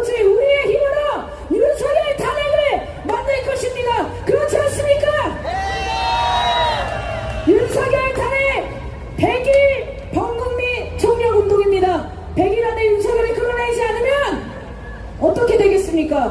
우리의 힘으로 윤석열 탄핵을 만들 것입니다. 그렇지 않습니까? 네! 윤석열 탄핵 백일 범국민 총력운동입니다. 백일 안에 윤석열을 끌어내지 않으면 어떻게 되겠습니까?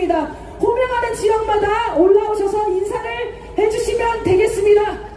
있습니다. 호명하는 지역마다 올라오셔서 인사를 해주시면 되겠습니다.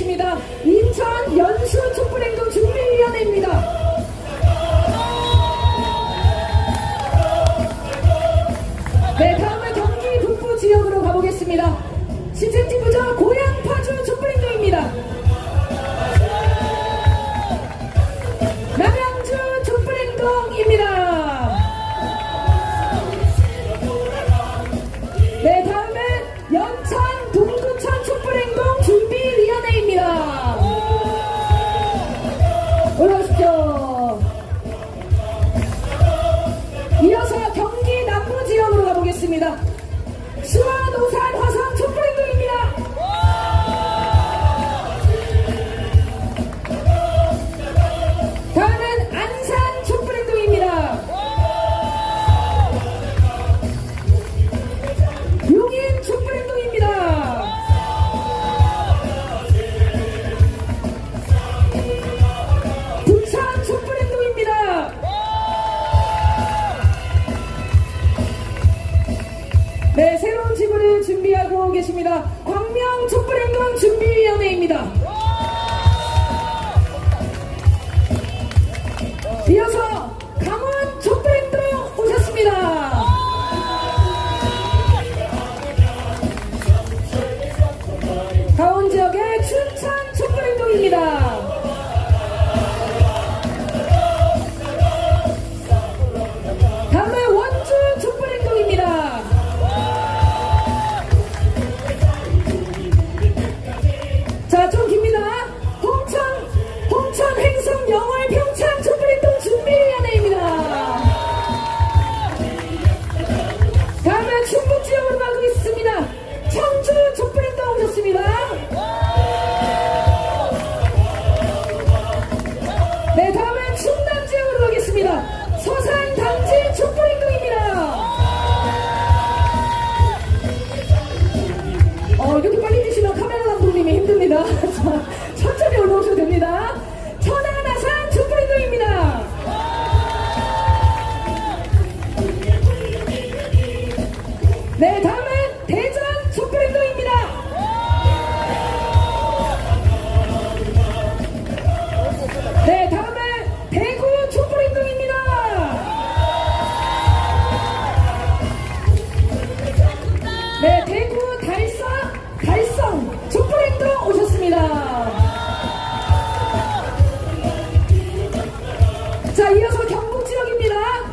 계십니다. 인천 연수 촛불행동 준비위원회입니다. 네, 다음은 경기 북부 지역으로 가보겠습니다. 광명 촛불행동 준비위원회입니다. 이어서 강원 촛불행동 오셨습니다. 강원 지역의 춘천 촛불행동입니다. 다음은 대전 촛불행동입니다. 네, 다음은 대구 촛불행동입니다. 네, 대구 달성, 달성 촛불행동 오셨습니다. 자, 이어서 경북 지역입니다.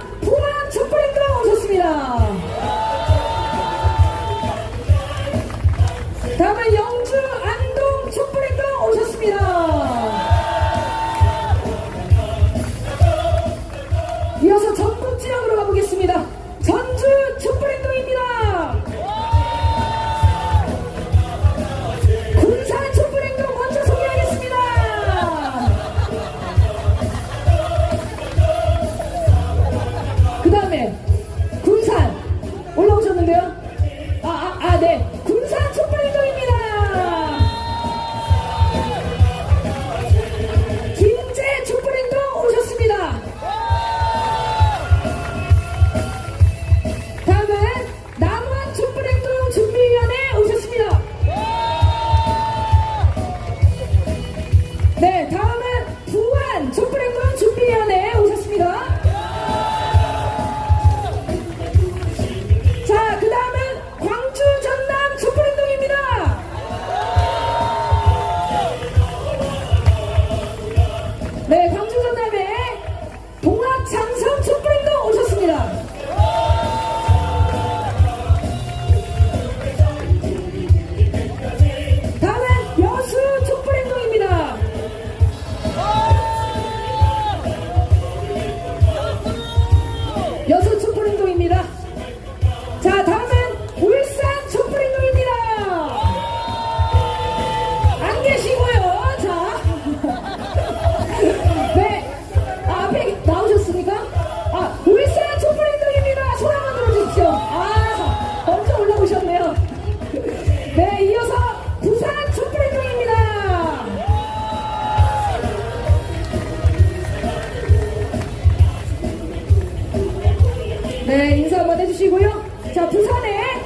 네, 인사 한번 해주시고요. 자, 부산에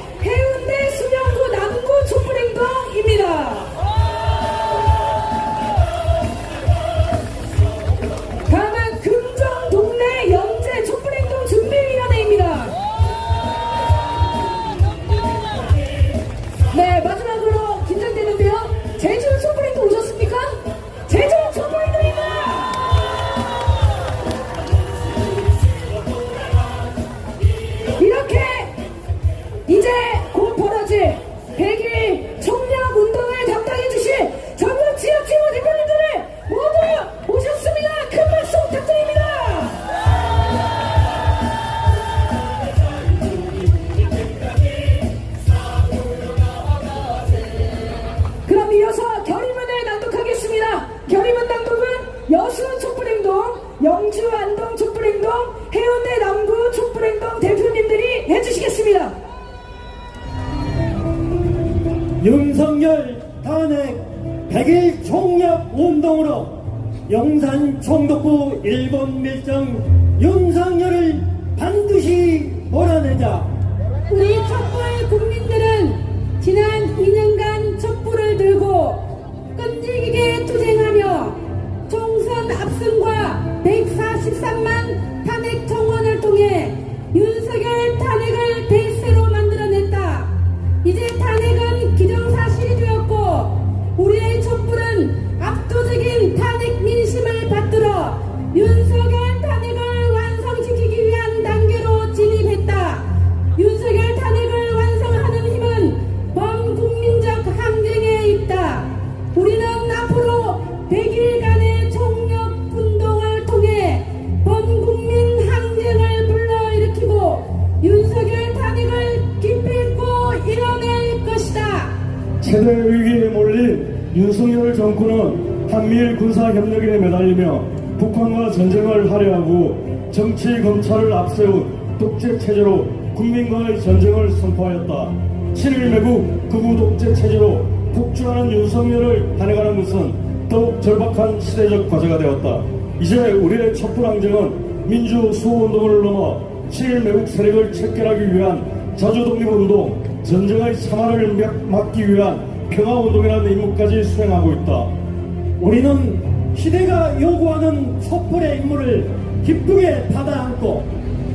일본 밀정 영상 윤석열 탄핵을 깊이 있고 이뤄낼 것이다. 최대 위기에 몰린 윤석열 정권은 한미일 군사협력에 매달리며 북한과 전쟁을 하려 하고 정치 검찰을 앞세운 독재체제로 국민과의 전쟁을 선포하였다. 7일 매국 극우 독재체제로 폭주하는 윤석열을 단행하는 것은 더욱 절박한 시대적 과제가 되었다. 이제 우리의 촛불항쟁은 민주 수호운동을 넘어 친일매국 세력을 척결하기 위한 자주독립운동, 전쟁의 참화를 막기 위한 평화운동이라는 임무까지 수행하고 있다. 우리는 시대가 요구하는 촛불의 임무를 기쁘게 받아안고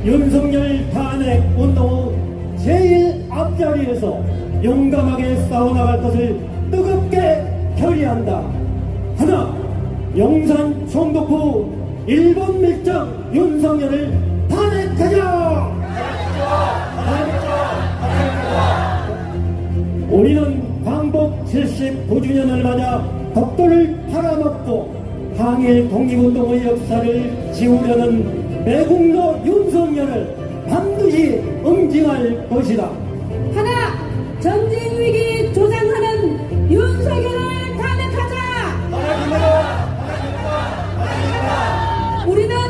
윤석열 탄핵 운동 제일 앞자리에서 용감하게 싸워나갈 것을 뜨겁게 결의한다. 하나, 영산 총독후 일본 밀정 윤석열을 대장! 우리는 광복 79주년을 맞아 독도를 팔아먹고 항일 독립운동의 역사를 지우려는 매국노 윤석열을 반드시 응징할 것이다. 하나, 전쟁 위기 조장하는 윤석열을 탄핵하자! 우리는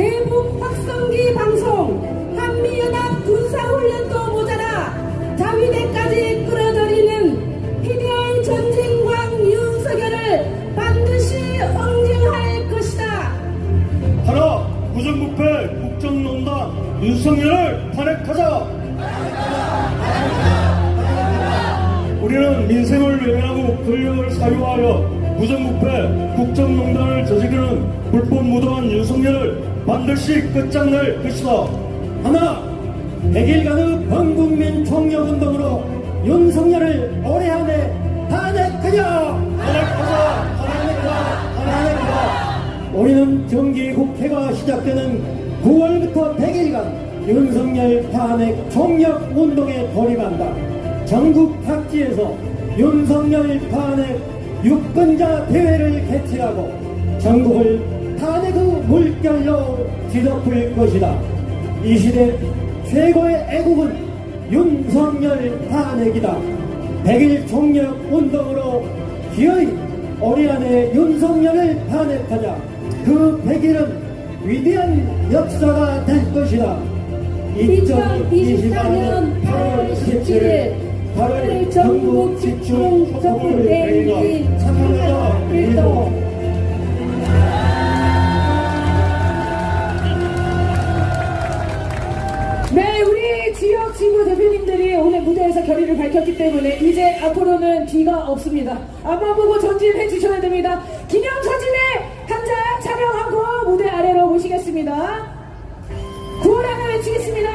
대북 확성기 방송, 한미연합 군사훈련도 모자라 자위대까지 끌어들이는 희대한 전쟁광 윤석열을 반드시 응징할 것이다. 하나 부정부패 국정농단 윤석열을 탄핵하자. 우리는 민생을 외면하고 권력을 사유하여 부정부패 국정농단을 저지르는 불법 무도한 윤석열을 반드시 끝장낼 것이다. 하나, 100일간의 범국민 총력운동으로 윤석열을 올해 안에 탄핵하자! 탄핵하자. 탄핵하자! 우리는 정기국회가 시작되는 9월부터 100일간 윤석열 탄핵 총력운동에 돌입한다. 전국 각지에서 윤석열 탄핵 유권자 대회를 개최하고 전국을 탄핵의 물결로 뒤덮을 것이다. 이 시대 최고의 애국은 윤석열 탄핵이다. 100일 총력 운동으로 기어이 안에 윤석열을 탄핵하자. 그 100일은 위대한 역사가 될 것이다. 2024년 8월 17일 8월 전국 집중 촛불 대행이 참여자 일동 친구 대표님들이 오늘 무대에서 결의를 밝혔기 때문에 이제 앞으로는 뒤가 없습니다. 앞만 보고 전진해 주셔야 됩니다. 기념사진에 한 장 촬영하고 무대 아래로 모시겠습니다. 구호랑을 외치겠습니다.